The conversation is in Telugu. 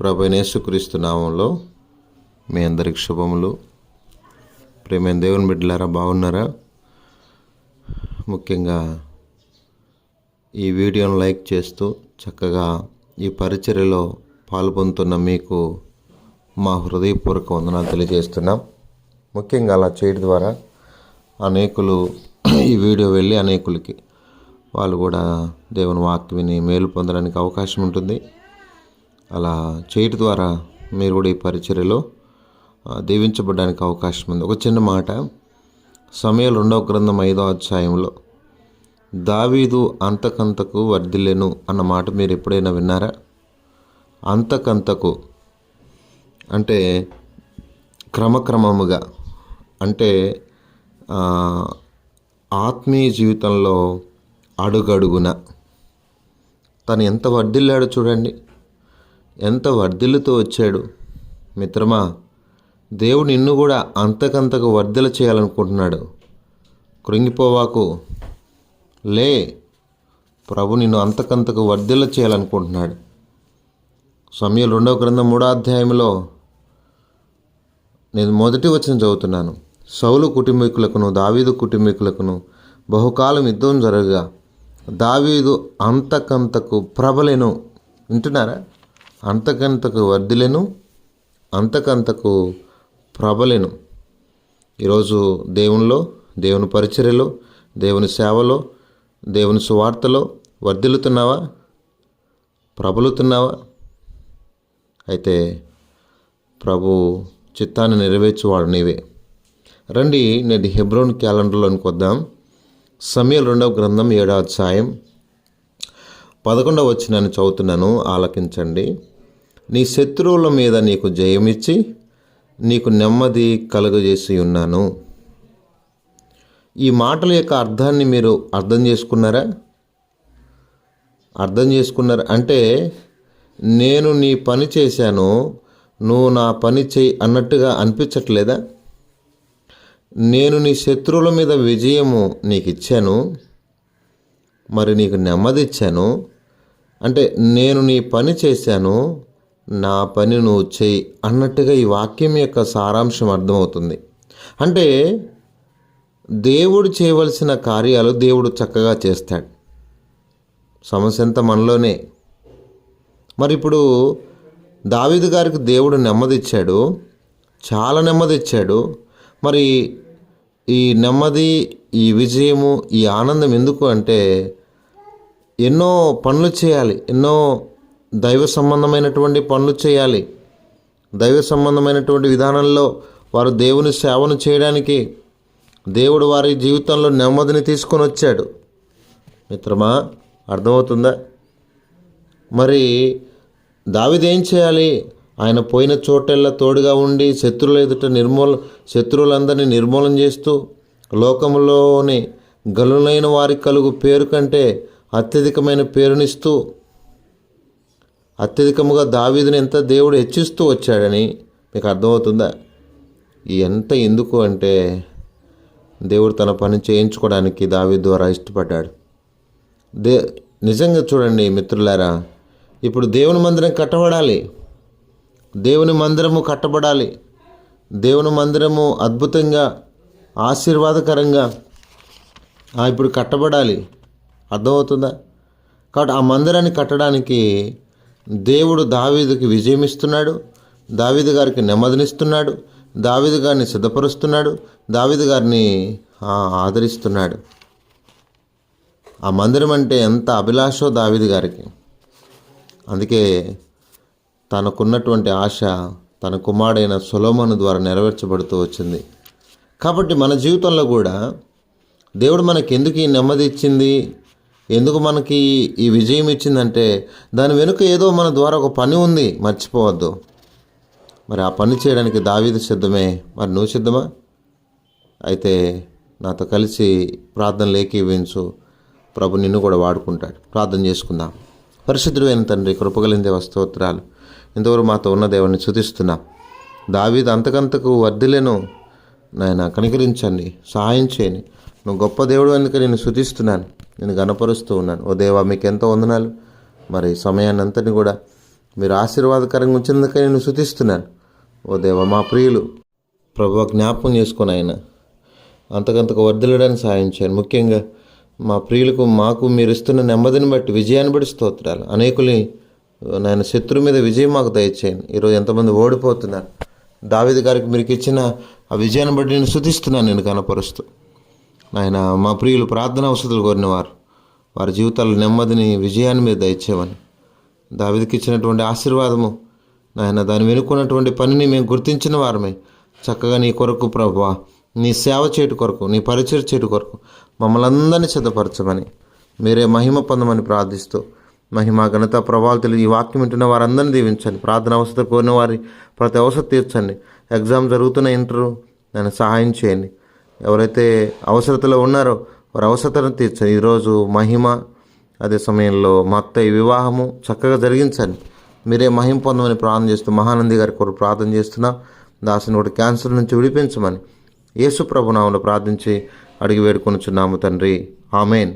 ప్రభునేసుక్రీస్తు నామంలో మీ అందరికి శుభములు. ప్రేమైన దేవుని బిడ్డలారా బాగున్నారా? ముఖ్యంగా ఈ వీడియోను లైక్ చేస్తూ చక్కగా ఈ పరిచర్యలో పాల్పొందుతున్న మీకు మా హృదయపూర్వక వందనాలు తెలియజేస్తున్నాం. ముఖ్యంగా అలా చేయడం ద్వారా అనేకులు ఈ వీడియో వెళ్ళి అనేకులకి వాళ్ళు కూడా దేవుని వాక్య విని మేలు పొందడానికి అవకాశం ఉంటుంది. అలా చేయటం ద్వారా మీరు కూడా ఈ పరిచర్యలో దీవించబడడానికి అవకాశం ఉంది. ఒక చిన్న మాట. సమయాలు రెండవ గ్రంథం ఐదో అధ్యాయంలో దావీదు అంతకంతకు వర్ధిల్లెను అన్న మాట మీరు ఎప్పుడైనా విన్నారా? అంతకంతకు అంటే క్రమక్రమముగా అంటే ఆత్మీయ జీవితంలో అడుగడుగున తను ఎంత వర్ధిల్లాడో చూడండి. ఎంత వర్ధిల్లుతూ వచ్చాడు. మిత్రమా దేవుడు నిన్ను కూడా అంతకంతకు వర్ధిల చేయాలనుకుంటున్నాడు. కృంగిపోవాకు. లే ప్రభు నిన్ను అంతకంతకు వర్ధిల్ల చేయాలనుకుంటున్నాడు. సమయం రెండవ గ్రంథం మూడో అధ్యాయంలో నేను మొదటి వచ్చిన చదువుతున్నాను. సౌలు కుటుంబీకులకును దావీదు కుటుంబీకులకును బహుకాలం యుద్ధం జరగగా దావీదు అంతకంతకు ప్రబలెను. వింటున్నారా? అంతకంతకు వర్ధిలెను అంతకంతకు ప్రబలెను. ఈరోజు దేవునిలో దేవుని పరిచర్యలో దేవుని సేవలో దేవుని సువార్తలో వర్ధిల్లుతున్నావా? ప్రబలుతున్నావా? అయితే ప్రభు చిత్తాన్ని నెరవేర్చేవాడు నీవే. రండి నేటి హెబ్రోన్ క్యాలెండర్లోనికి వద్దాం. సమయం రెండవ గ్రంథం ఏడవ అధ్యాయం. పదకొండవ వచ్చినాన్ని చదువుతున్నాను ఆలకించండి. నీ శత్రువుల మీద నీకు జయమిచ్చి నీకు నెమ్మది కలుగజేసి ఉన్నాను. ఈ మాటల యొక్క అర్థాన్ని మీరు అర్థం చేసుకున్నారా? అర్థం చేసుకున్నారు? అంటే నేను నీ పని చేశాను నువ్వు నా పని చేయి అన్నట్టుగా అనిపించట్లేదా? నేను నీ శత్రువుల మీద విజయము నీకు ఇచ్చాను మరి నీకు నెమ్మది ఇచ్చాను అంటే నేను నీ పని చేశాను నా పని నువ్వు చేయి అన్నట్టుగా ఈ వాక్యం యొక్క సారాంశం అర్థమవుతుంది. అంటే దేవుడు చేయవలసిన కార్యాలు దేవుడు చక్కగా చేస్తాడు. సమస్య అంతా మనలోనే. మరి ఇప్పుడు దావీదు గారికి దేవుడు నెమ్మది ఇచ్చాడు చాలా నెమ్మది ఇచ్చాడు మరి ఈ నెమ్మది ఈ విజయము ఈ ఆనందం ఎందుకు అంటే ఎన్నో పనులు చేయాలి ఎన్నో దైవ సంబంధమైనటువంటి పనులు చేయాలి. దైవ సంబంధమైనటువంటి విధానంలో వారు దేవుని సేవను చేయడానికి దేవుడు వారి జీవితంలో నెమ్మదిని తీసుకొని వచ్చాడు. మిత్రమా అర్థమవుతుందా? మరి దావిది ఏం చేయాలి? ఆయన పోయిన చోటెల్లా తోడుగా ఉండి శత్రువుల ఎదుట నిర్మూల శత్రువులందరినీ నిర్మూలన చేస్తూ లోకంలోని గలులైన వారి కలుగు పేరు కంటే అత్యధికమైన పేరునిస్తూ అత్యధికముగా దావీదుని ఎంత దేవుడు హెచ్చిస్తూ వచ్చాడని మీకు అర్థమవుతుందా? ఎంత ఎందుకు అంటే దేవుడు తన పని చేయించుకోవడానికి దావీదు ద్వారా ఇష్టపడ్డాడు. దే నిజంగా చూడండి మిత్రులారా ఇప్పుడు దేవుని మందిరం కట్టబడాలి. దేవుని మందిరము కట్టబడాలి. దేవుని మందిరము అద్భుతంగా ఆశీర్వాదకరంగా ఇప్పుడు కట్టబడాలి. అర్థమవుతుందా? కాబట్టి ఆ మందిరాన్ని కట్టడానికి దేవుడు దావీదుకి విజయం ఇస్తున్నాడు దావీదు గారికి నెమ్మదినిస్తున్నాడు దావీదు గారిని సిద్ధపరుస్తున్నాడు దావీదు గారిని ఆదరిస్తున్నాడు. ఆ మందిరం అంటే ఎంత అభిలాషో దావీదు గారికి. అందుకే తనకున్నటువంటి ఆశ తన కుమారుడైన సొలోమను ద్వారా నెరవేర్చబడుతూ వచ్చింది. కాబట్టి మన జీవితంలో కూడా దేవుడు మనకి ఎందుకు ఈ నెమ్మది ఇచ్చింది? ఎందుకు మనకి ఈ విజయం ఇచ్చిందంటే దాని వెనుక ఏదో మన ద్వారా ఒక పని ఉంది మర్చిపోవద్దు. మరి ఆ పని చేయడానికి దావీదు సిద్ధమే? మరి నువ్వు సిద్ధమా? అయితే నాతో కలిసి ప్రార్థన ఏకీవించు ప్రభు నిన్ను కూడా వాడుకుంటాడు. ప్రార్థన చేసుకుందాం. పరిశుద్ధుడైన తండ్రి కృపగలిందే స్తోత్రాలు. ఇంతవరకు మాతో ఉన్న దేవుని శుతిస్తున్నాం దావీదు అంతకంతకు వర్ధిలేను నాయన కనికరించండి. సహాయం చేయని నువ్వు గొప్ప దేవుడు అందుకే నేను శుతిస్తున్నాను నేను గనపరుస్తూ ఉన్నాను. ఓ దేవా మీకు ఎంతో వందనాలు. మరి సమయాన్ని అంతటిని కూడా మీరు ఆశీర్వాదకరంగా ఉంచినందుకే నేను శుతిస్తున్నాను ఓ దేవ మా ప్రియులు ప్రభు జ్ఞాపకం చేసుకుని ఆయన అంతకంతకు వర్ధిల్లడానికి సహాయం చేయండి. ముఖ్యంగా మా ప్రియులకు మాకు మీరు ఇస్తున్న నెమ్మదిని బట్టి విజయాన్ని బట్టి స్తోత్రాలు. అనేకులు నాయన శత్రు మీద విజయం మాకు దయచేయండి. ఈరోజు ఎంతమంది ఓడిపోతున్నారు. దావేది గారికి మీరు ఇచ్చిన ఆ విజయాన్ని బట్టి నేను శుతిస్తున్నాను నేను కనపరుస్తూ ఆయన మా ప్రియులు ప్రార్థన అవసరాలు కోరినవారు. వారి జీవితాల నెమ్మదిని విజయాన్ని మీద దయచేయమని. దావిదికి ఇచ్చినటువంటి ఆశీర్వాదము నాయన దాని వెనుకున్నటువంటి పనిని మేము గుర్తించిన వారమే. చక్కగా నీ కొరకు ప్రభా నీ సేవ చేయటు కొరకు నీ పరిచయం చేయటు కొరకు మమ్మల్ని అందరినీ సిద్ధపరచమని మీరే మహిమ పొందమని ప్రార్థిస్తూ మహిమ ఘనత ప్రభావాలు తెలియ ఈ వాక్యం వింటున్న వారందరినీ దీవించండి. ప్రార్థన అవసరం కోరిన వారి ప్రతి అవసరం తీర్చండి. ఎగ్జామ్ జరుగుతున్న ఇంటరు నన్ను సహాయం చేయండి. ఎవరైతే అవసరతలో ఉన్నారో వారి అవసరతను తీర్చండి. ఈరోజు మహిమ అదే సమయంలో మా అత్తయ్య వివాహము చక్కగా జరిగించండి. మీరే మహిమ పొందమని ప్రార్థన చేస్తూ మహానంది గారి కొరకు ప్రార్థన చేస్తున్నా దాసుని కూడా క్యాన్సర్ నుంచి విడిపించమని యేసు ప్రభునామంలో ప్రార్థించి అడిగి వేడుకొనుచున్నాము తండ్రి. ఆమెన్.